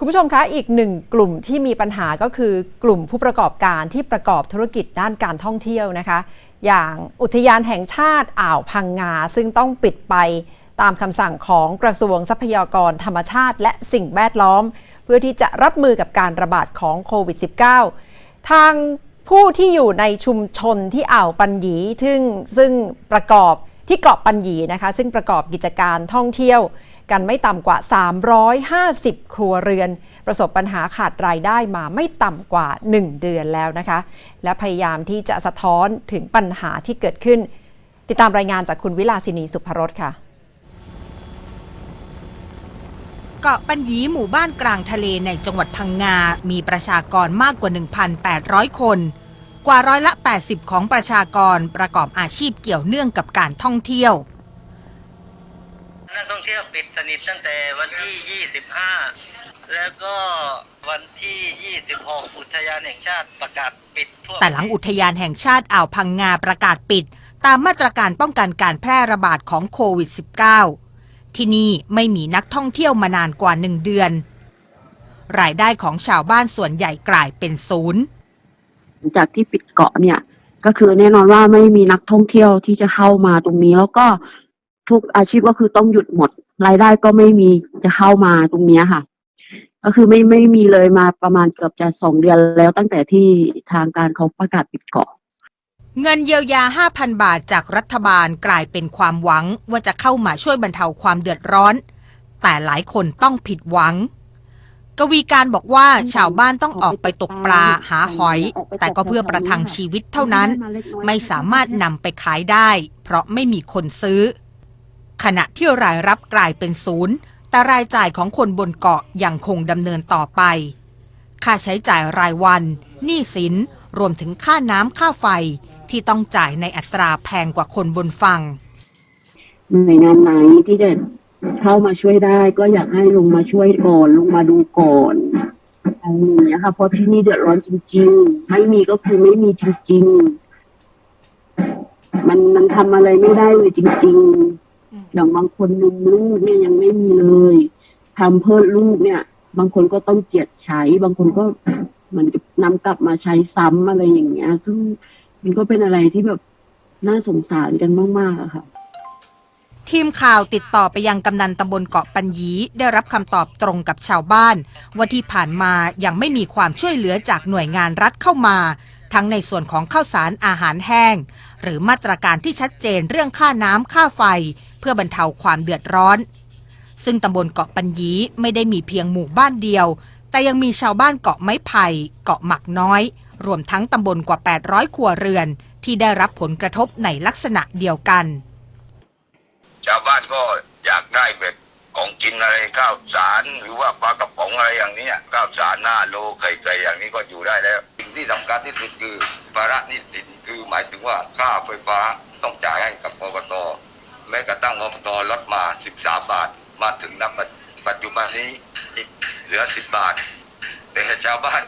คุณผู้ชมคะ อีกหนึ่งกลุ่มที่มีปัญหาก็คือกลุ่มผู้ประกอบการที่ประกอบธุรกิจด้านการท่องเที่ยวนะคะ อย่างอุทยานแห่งชาติอ่าวพังงา ซึ่งต้องปิดไปตามคำสั่งของกระทรวงทรัพยากรธรรมชาติ และสิ่งแวดล้อม เพื่อที่จะรับมือกับการระบาดของโควิด -19 ทางผู้ที่อยู่ในชุมชนที่อ่าวปัญญีซึ่งซึ่งประกอบที่เกาะปัญญีนะคะ ซึ่งประกอบกิจการท่องเที่ยว กันไม่ต่ำกว่า 350 ครัวเรือน ประสบปัญหาขาดรายได้มาไม่ต่ำกว่า 1 เดือนแล้วนะคะ และพยายามที่จะสะท้อนถึงปัญหาที่เกิดขึ้น ติดตามรายงานจากคุณวิลาสินีสุภรสค่ะเกาะปัญญีหมู่บ้านกลางทะเลในจังหวัดพังงา มีประชากรมากกว่า 1,800 คน กว่าร้อยละ 80 ของประชากรประกอบอาชีพเกี่ยวเนื่องกับการท่องเที่ยว นักท่องเที่ยวปิดสนิทตั้งแต่วันที่ 25 แล้วก็วันที่ 26 อุทยานแห่งชาติประกาศปิดทั่วแต่หลังอุทยานแห่งชาติอ่าวพังงาประกาศปิด ตามมาตรการป้องกันการแพร่ระบาดของโควิด -19 ที่นี่ไม่มีนักท่องเที่ยวมานานกว่าหนึ่งเดือน รายได้ของชาวบ้านส่วนใหญ่กลายเป็นศูนย์หลังจากที่ปิดเกาะเนี่ยก็คือแน่นอนว่าไม่มีนักท่องเที่ยวที่จะเข้ามาตรงนี้แล้วก็ ทุกอาชีพก็คือต้องหยุดหมด รายได้ก็ไม่มีจะเข้ามาตรงนี้ค่ะ ก็คือไม่ไม่มีเลยมาประมาณเกือบจะสองเดือนแล้วตั้งแต่ที่ทางการเขาประกาศปิดเกาะเงินเยียวยา 5,000 บาทจากรัฐบาลกลายเป็นความหวังว่าจะเข้ามาช่วยบรรเทาความเดือดร้อน แต่หลายคนต้องผิดหวัง กวีการบอกว่าชาวบ้านต้องออกไปตกปลาหาหอย แต่ก็เพื่อประทังชีวิตเท่านั้น ไม่สามารถนำไปขายได้ เพราะไม่มีคนซื้อ ขณะที่รายรับกลายเป็นศูนย์ แต่รายจ่ายของคนบนเกาะยังคงดำเนินต่อไป ค่าใช้จ่ายรายวันหนี้สิน รวมถึงค่าน้ำค่าไฟที่ต้องจ่ายในอัตราแพงกว่าคนบนฝั่งหน่วยงานไหนที่จะเข้ามาช่วยได้ก็อยากให้ลงมาช่วยก่อนลงมาดูก่อนอะไรอย่างเงี้ยค่ะเพราะที่นี่เดือดร้อนจริง ๆ ไม่มีก็คือไม่มีจริง ๆ มันมันทำอะไรไม่ได้เลยจริง ๆ อย่างบางคนนมลูกเนี่ยยังไม่มีเลยทำเพื่อลูกเนี่ย บางคนก็ต้องเจียดใช้ บางคนก็เหมันกับนำกลับมาใช้ซ้ำอะไรอย่างเงี้ย ซึ่งมันก็เป็นอะไรที่แบบน่าสงสารกันมากๆอะค่ะ ทีมข่าวติดต่อไปยังกำนันตำบลเกาะปัญญีได้รับคำตอบตรงกับชาวบ้าน ว่าที่ผ่านมายังไม่มีความช่วยเหลือจากหน่วยงานรัฐเข้ามา ทั้งในส่วนของข้าวสารอาหารแห้ง หรือมาตรการที่ชัดเจนเรื่องค่าน้ำค่าไฟ เพื่อบรรเทาความเดือดร้อน ซึ่งตำบลเกาะปัญญีไม่ได้มีเพียงหมู่บ้านเดียว แต่ยังมีชาวบ้านเกาะไม้ไผ่เกาะหมักน้อย รวมทั้งตำบลกว่า 800 ครัวเรือน ที่ได้รับผลกระทบในลักษณะเดียวกัน ชาวบ้านก็อยากได้แบบของกินอะไรข้าวสารหรือว่าปลากระป๋องอะไรอย่างนี้ข้าวสารหน้าโลไข่ไก่อย่างนี้ก็อยู่ได้แล้ว ที่สำคัญที่สุดคือภาระหนี้สินคือหมายถึงว่าค่าไฟฟ้าต้องจ่ายให้กับอบตแม้กระทั่งอบตลดมา 13 บาท มาถึงณปัจจุบันนี้10เหลือ 10 บาท แต่ชาวบ้าน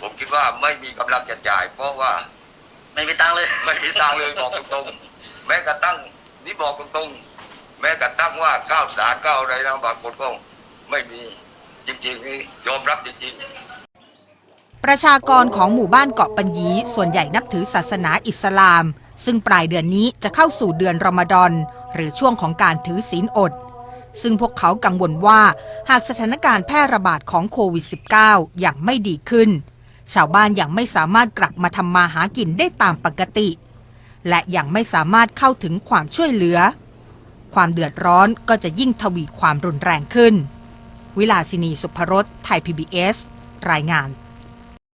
ผมคิดว่าไม่มีกำลังจะจ่าย เพราะว่าไม่มีตังค์เลย ไม่มีตังค์เลยบอกตรงๆแม้กระทั่งนี่บอกตรงๆแม้กระทั่งว่าข้าวสารข้าวอะไรนะบางคนก็ไม่มีจริงๆนี่ยอมรับจริงๆ ประชากรของหมู่บ้านเกาะปัญญีส่วนใหญ่นับถือศาสนาอิสลาม ซึ่งปลายเดือนนี้จะเข้าสู่เดือนรอมฎอนหรือช่วงของการถือศีลอด ซึ่งพวกเขากังวลว่าหากสถานการณ์แพร่ระบาดของโควิด -19 อย่างไม่ดีขึ้น ชาวบ้านยังไม่สามารถกลับมาทำมาหากินได้ตามปกติ และยังไม่สามารถเข้าถึงความช่วยเหลือ ความเดือดร้อนก็จะยิ่งทวีความรุนแรงขึ้น วิลาสินีสุภรสไทย PBS รายงาน